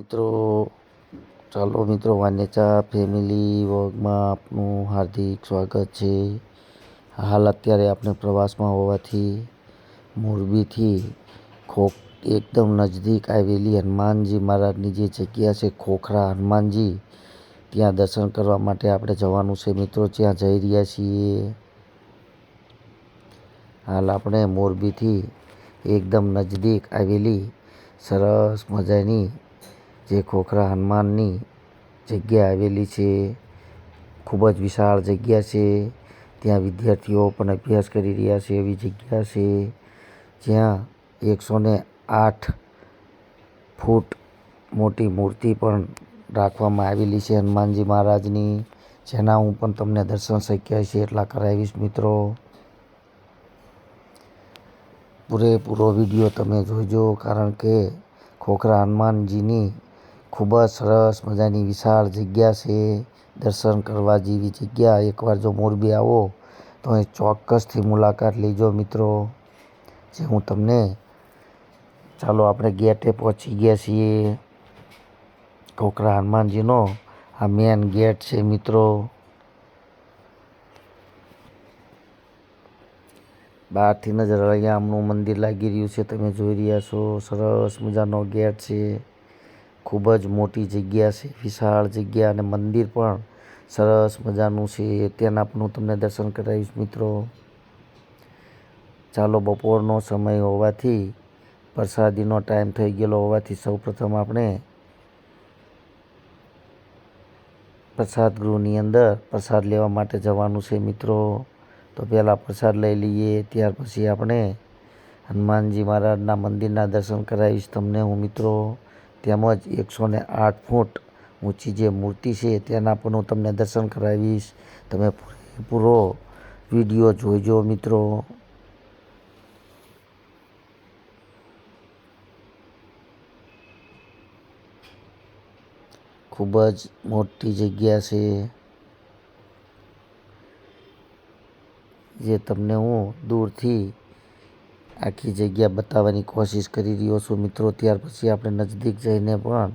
મિત્રો, ચાલો મિત્રો વાન્યચા ફેમિલી વર્ગમાં આપનું હાર્દિક સ્વાગત છે. હાલ અત્યારે આપણે પ્રવાસમાં હોવાથી મોરબીથી ખોખ એકદમ નજદીક આવેલી હનુમાનજી મહારાજની જે જગ્યા છે, ખોખરા હનુમાનજી, ત્યાં દર્શન કરવા માટે આપણે જવાનું છે મિત્રો. ત્યાં જઈ રહ્યા છીએ. હાલ આપણે મોરબીથી એકદમ નજદીક આવેલી સરસ મજાની જે ખોખરા હનુમાનની જગ્યા આવેલી છે. ખૂબ જ વિશાળ જગ્યા છે. ત્યાં વિદ્યાર્થીઓ પણ અભ્યાસ કરી રહ્યા છે એવી જગ્યા છે. જ્યાં એકસો ને આઠ ફૂટ મોટી મૂર્તિ પણ રાખવામાં આવેલી છે હનુમાનજી મહારાજની. જેના હું પણ તમને દર્શન શક્ય છે એટલા કરાવીશ મિત્રો. પૂરેપૂરો વીડિયો તમે જોજો કારણ કે ખોખરા હનુમાનજીની ખૂબ જ સરસ મજાની વિશાળ જગ્યા છે. દર્શન કરવા જેવી જગ્યા. એકવાર જો મોરબી આવો, તો અહીં ચોક્કસથી મુલાકાત લેજો મિત્રો. જે હું તમને, ચાલો આપણે ગેટે પહોંચી ગયા છીએ. કોકરા હનુમાનજીનો આ મેન ગેટ છે મિત્રો. બહારથી નજર અહીંયા આમનું મંદિર લાગી રહ્યું છે. તમે જોઈ રહ્યા છો, સરસ મજાનો ગેટ છે. ખૂબ જ મોટી જગ્યા છે, વિશાળ જગ્યા અને મંદિર પણ સરસ મજાનું છે. તેના પણ હું તમને દર્શન કરાવીશ મિત્રો. ચાલો બપોરનો સમય હોવાથી પ્રસાદીનો ટાઈમ થઈ ગયેલો હોવાથી સૌપ્રથમ આપણે પ્રસાદ ગૃહની અંદર પ્રસાદ લેવા માટે જવાનું છે મિત્રો. તો પહેલાં પ્રસાદ લઈ લઈએ, ત્યાર પછી આપણે હનુમાનજી મહારાજના મંદિરના દર્શન કરાવીશ તમને હું મિત્રો. તેમજ એકસો ને આઠ ફૂટ ઊંચી જે મૂર્તિ છે તેના પણ હું તમને દર્શન કરાવીશ. તમે પૂરો વીડિયો જોઈજો મિત્રો. ખૂબ જ મોટી જગ્યા છે. જે તમને હું દૂરથી આખી જગ્યા બતાવવાની કોશિશ કરી રહ્યો છું. મિત્રો, ત્યાર પછી આપણે નજદીક જઈને પણ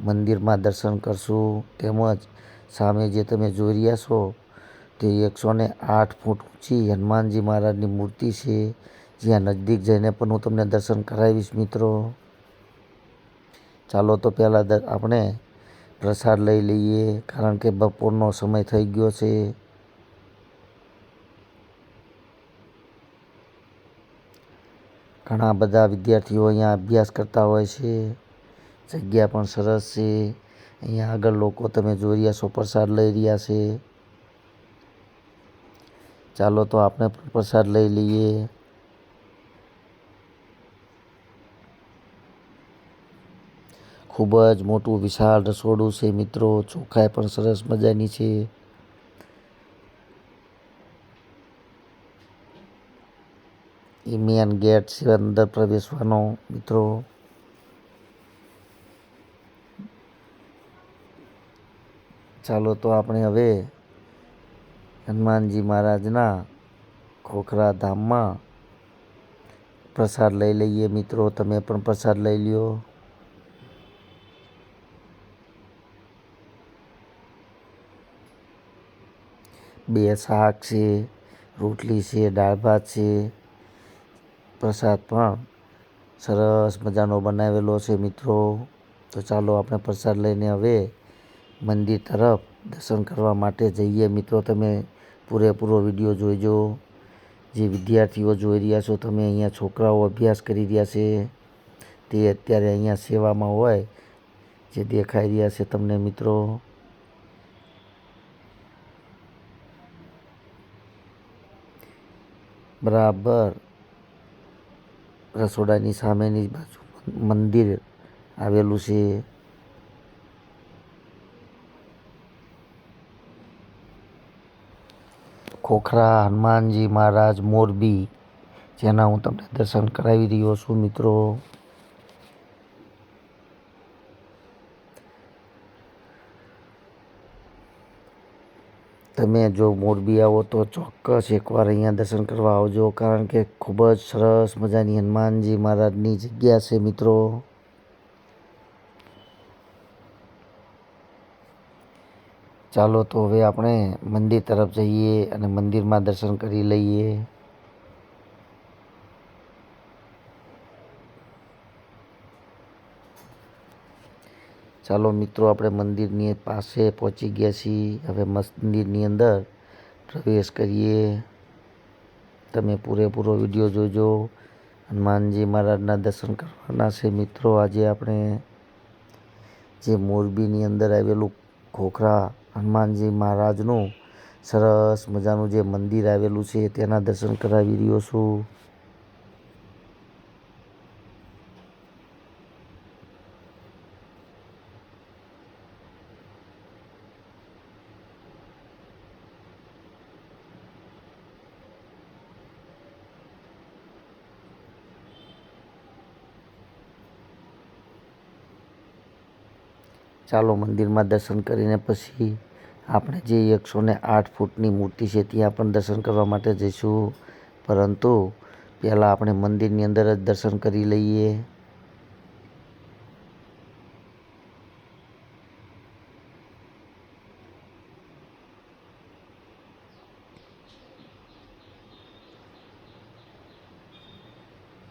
મંદિરમાં દર્શન કરશું. તેમજ સામે જે તમે જોઈ રહ્યા છો તે એકસો ને આઠ ફૂટ ઊંચી હનુમાનજી મહારાજની મૂર્તિ છે. જ્યાં નજદીક જઈને પણ હું તમને દર્શન કરાવીશ, મિત્રો. ચાલો તો પહેલાં આપણે પ્રસાદ લઈ લઈએ, કારણ કે બપોરનો સમય થઈ ગયો છે. ઘણા બધા વિદ્યાર્થીઓ અહીંયા અભ્યાસ કરતા હોય છે. જગ્યા પણ સરસ છે. અહીંયા આગળ લોકો તમે જોઈ રહ્યા છો, પ્રસાદ લઈ રહ્યા છે. ચાલો તો આપણે પણ પ્રસાદ લઈ લઈએ. ખૂબ જ મોટું વિશાળ રસોડું છે મિત્રો. ચોખાઈ પણ સરસ મજાની છે. એ ગેટ છે અંદર પ્રવેશવાનો મિત્રો. ચાલો તો આપણે હવે હનુમાનજી મહારાજના ખોખરા ધામમાં પ્રસાદ લઈ લઈએ મિત્રો. તમે પણ પ્રસાદ લઈ લ્યો. બે શાક છે, રોટલી છે, દાળ ભાત છે. પ્રસાદ પણ સરસ મજાનો બનાવેલો છે મિત્રો. તો ચાલો આપણે પ્રસાદ લઈને હવે મંદિર તરફ દર્શન કરવા માટે જઈએ. મિત્રો, તમે પૂરેપૂરો વીડિયો જોઈજો. જે વિદ્યાર્થીઓ જોઈ રહ્યા છો, તમે અહીંયા છોકરાઓ અભ્યાસ કરી રહ્યા છે, તે અત્યારે અહીંયા સેવામાં હોય, જે દેખાઈ રહ્યા છે તમને મિત્રો. બરાબર. રસોડાની સામેની બાજુ મંદિર આવેલું છે. ખોખરા, હનુમાનજી મહારાજ મોરબી, જેના હું તમને દર્શન કરાવી રહ્યો છું મિત્રો. તમે જો મોરબી આવો તો ચોક્કસ એકવાર અહીંયા દર્શન કરવા આવજો, કારણ કે ખૂબ જ સરસ મજાની હનુમાનજી મહારાજની જગ્યા છે મિત્રો. ચાલો તો હવે આપણે મંદિર તરફ જઈએ અને મંદિરમાં દર્શન કરી લઈએ. ચાલો મિત્રો, આપણે મંદિરની પાસે પહોંચી ગયા છીએ. હવે મંદિરની અંદર પ્રવેશ કરીએ. તમે પૂરેપૂરો વીડિયો જોજો. હનુમાનજી મહારાજના દર્શન કરવાના છે મિત્રો. આજે આપણે જે મોરબીની અંદર આવેલું ખોખરા હનુમાનજી મહારાજનું સરસ મજાનું જે મંદિર આવેલું છે, તેના દર્શન કરાવી રહ્યો છું. ચાલો મંદિરમાં દર્શન કરીને પછી આપણે જે એકસો ને આઠ ફૂટની મૂર્તિ છે ત્યાં પણ દર્શન કરવા માટે જઈશું. પરંતુ પહેલાં આપણે મંદિરની અંદર જ દર્શન કરી લઈએ.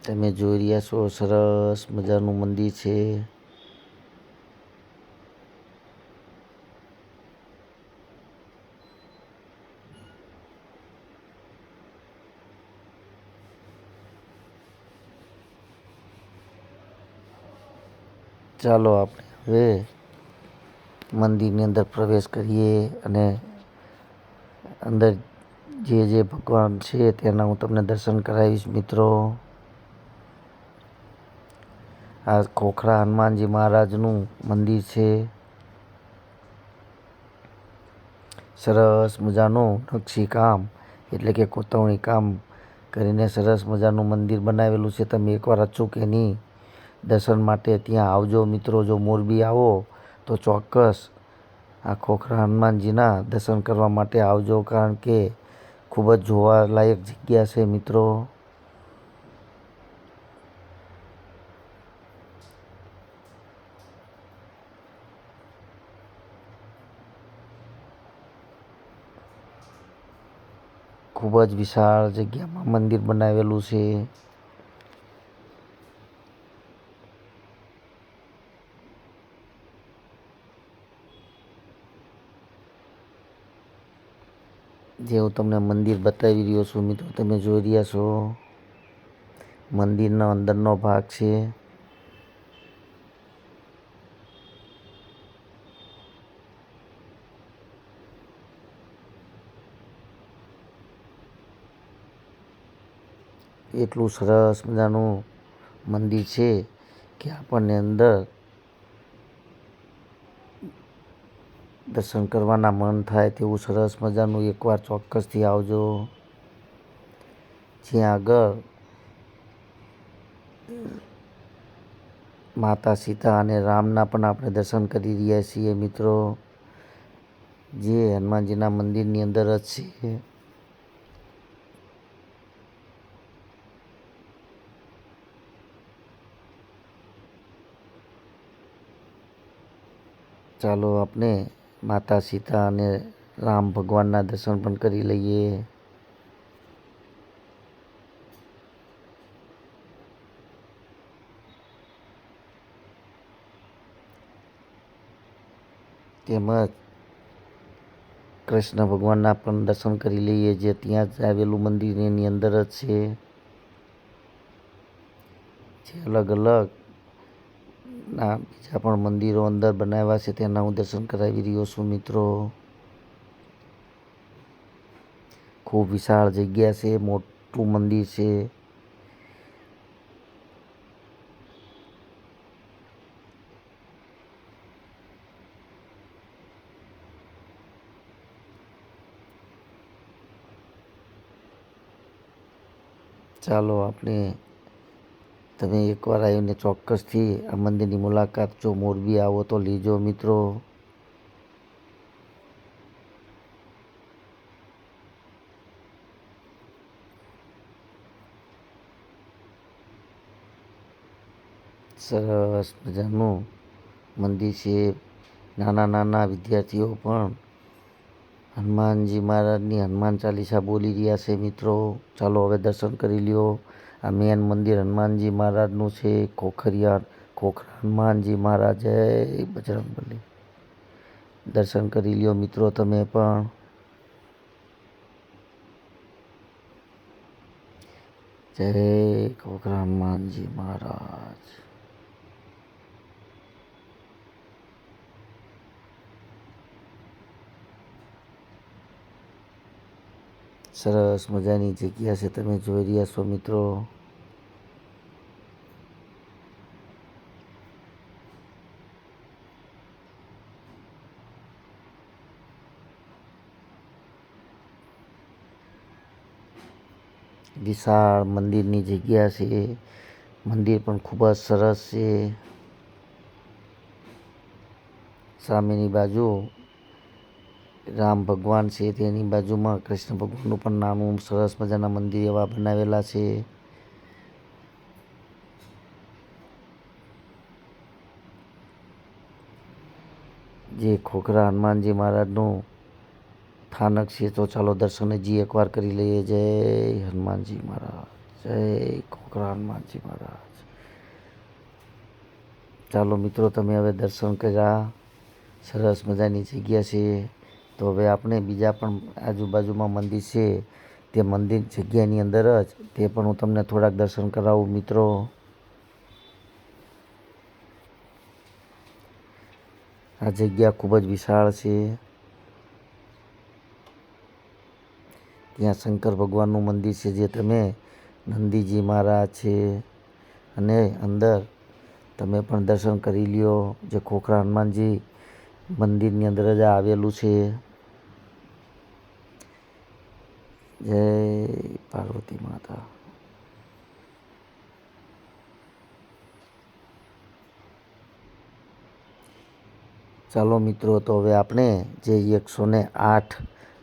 તમે જોઈ રહ્યા છો, સરસ મજાનું મંદિર છે. ચાલો આપણે હવે મંદિરની અંદર પ્રવેશ કરીએ અને અંદર જે જે ભગવાન છે તેના હું તમને દર્શન કરાવીશ, મિત્રો. આ ખોખરા હનુમાનજી મહારાજનું મંદિર છે. સરસ મજાનું નકશીકામ, એટલે કે કોતરણી કામ કરીને સરસ મજાનું મંદિર બનાવેલું છે. તમે એકવાર અચૂક એની દર્શન માટે ત્યાં આવજો મિત્રો, જો મોરબી આવો તો ચોક્કસ આ ખોખરા હનુમાનજીના દર્શન કરવા માટે આવજો, કારણ કે ખૂબ જ જોવાલાયક જગ્યા છે મિત્રો. ખૂબ જ વિશાળ જગ્યામાં મંદિર બનાવેલું છે. જે હું તમને મંદિર બતાવી રહ્યો છું, મિત્રો, તમે જોઈ રહ્યા છો. મંદિરનો અંદરનો ભાગ છે. એટલું સરસ મજાનું મંદિર છે કે આપણને અંદર દર્શન કરવાના મન થાય તેવું સરસ મજાનું એકવાર ચોક્કસથી આવજો. જ્યાં આગળ માતા સીતા અને રામના પણ આપણે દર્શન કરી રહ્યા છીએ મિત્રો. જે હનુમાનજીના મંદિરની અંદર જ છે. ચાલો આપણે માતા સીતા અને રામ ભગવાનના દર્શન પણ કરી લઈએ. તેમજ કૃષ્ણ ભગવાનના પણ દર્શન કરી લઈએ, જે ત્યાં જ આવેલું મંદિર એની અંદર જ છે. જે અલગ અલગ ના બીજા પણ મંદિરો અંદર બનાવ્યા છે, તેના હું દર્શન કરાવી રહ્યો છું, મિત્રો. ખૂબ વિશાળ જગ્યા છે, મોટું મંદિર છે. ચાલો આપણે તમે એકવાર આવીને ચોક્કસથી આ મંદિરની મુલાકાત જો મોરબી આવો તો લીજો મિત્રો. સરસ મજાનું મંદિર છે. નાના નાના વિદ્યાર્થીઓ પણ હનુમાનજી મહારાજની હનુમાન ચાલીસા બોલી રહ્યા છે મિત્રો. ચાલો હવે દર્શન કરી લ્યો. આ મેન મંદિર હનુમાનજી મહારાજનું છે ખોખરિયા ખોખરા હનુમાનજી મહારાજ, જય બજરંગબલી દર્શન કરી લ્યો મિત્રો તમે પણ. જય ખોખરા હનુમાનજી મહારાજ. સરસ મજાની જગ્યા છે તમે જોઈ રહ્યા છો મિત્રો. વિશાળ મંદિરની જગ્યા છે. મંદિર પણ ખૂબ જ સરસ છે. સામેની બાજુ રામ ભગવાન છે, તેની બાજુમાં કૃષ્ણ ભગવાનનું પણ નાનું સરસ મજાના મંદિર એવા બનાવેલા છે. જે ખોખરા હનુમાનજી મહારાજનું સ્થાનક છે, તો ચાલો દર્શન હજી એકવાર કરી લઈએ. જય હનુમાનજી મહારાજ, જય ખોખરા હનુમાનજી મહારાજ. ચાલો મિત્રો, તમે હવે દર્શન કર્યા. સરસ મજાની જગ્યા છે. તો હવે આપણે બીજા પણ આજુબાજુમાં મંદિર છે, તે મંદિર જગ્યાની અંદર જ, તે પણ હું તમને થોડાક દર્શન કરાવું મિત્રો. આ જગ્યા ખૂબ જ વિશાળ છે. ત્યાં શંકર ભગવાનનું મંદિર છે, જે તમે નંદીજી મહારાજ છે, અને અંદર તમે પણ દર્શન કરી લ્યો. જે ખોખરા હનુમાનજી મંદિરની અંદર જ આવેલું છે. જય પાર્વતી માતા. ચાલો મિત્રો, તો હવે આપણે જે એકસો ને આઠ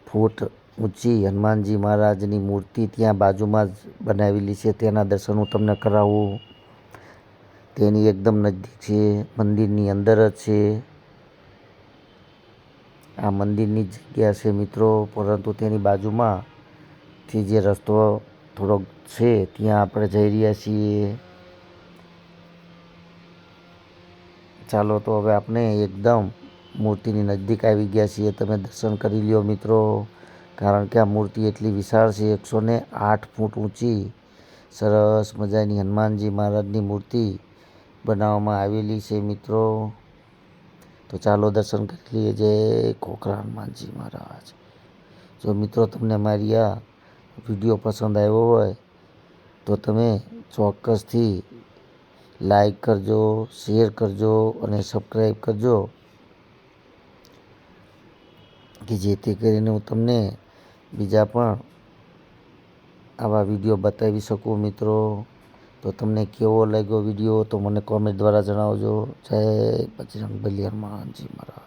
ફૂટ ઊંચી હનુમાનજી મહારાજની મૂર્તિ ત્યાં બાજુમાં જ બનાવેલી છે. તેના દર્શન હું તમને કરાવું. તેની એકદમ નજીક છે, મંદિરની અંદર જ છે. આ મંદિરની જગ્યા છે મિત્રો, પરંતુ તેની બાજુમાંથી જે રસ્તો થોડોક છે, ત્યાં આપણે જઈ રહ્યા છીએ. ચાલો તો હવે આપણે એકદમ મૂર્તિની નજદીક આવી ગયા છીએ. તમે દર્શન કરી લ્યો મિત્રો. કારણ કે આ મૂર્તિ એટલી વિશાળ છે, એકસો ને આઠ ફૂટ ઊંચી. સરસ મજાની હનુમાનજી મહારાજની મૂર્તિ બનાવવામાં આવેલી છે મિત્રો. તો ચાલો દર્શન કરી લઈએ. જય ખોખરા હનુમાનજી મહારાજ. જો મિત્રો તમને મારી આ વીડિયો પસંદ આવ્યો હોય તો તમે ચોક્કસથી લાઈક કરજો, શેર કરજો અને સબસ્ક્રાઈબ કરજો કે જેથી કરીને હું તમને બીજા પણ આવા વીડિયો બતાવી શકું મિત્રો. તો તમને કેવો લાગ્યો વીડિયો તો મને કોમેન્ટ દ્વારા જણાવજો. જય બજરંગ બલિયર મહાનજી મહારાજ.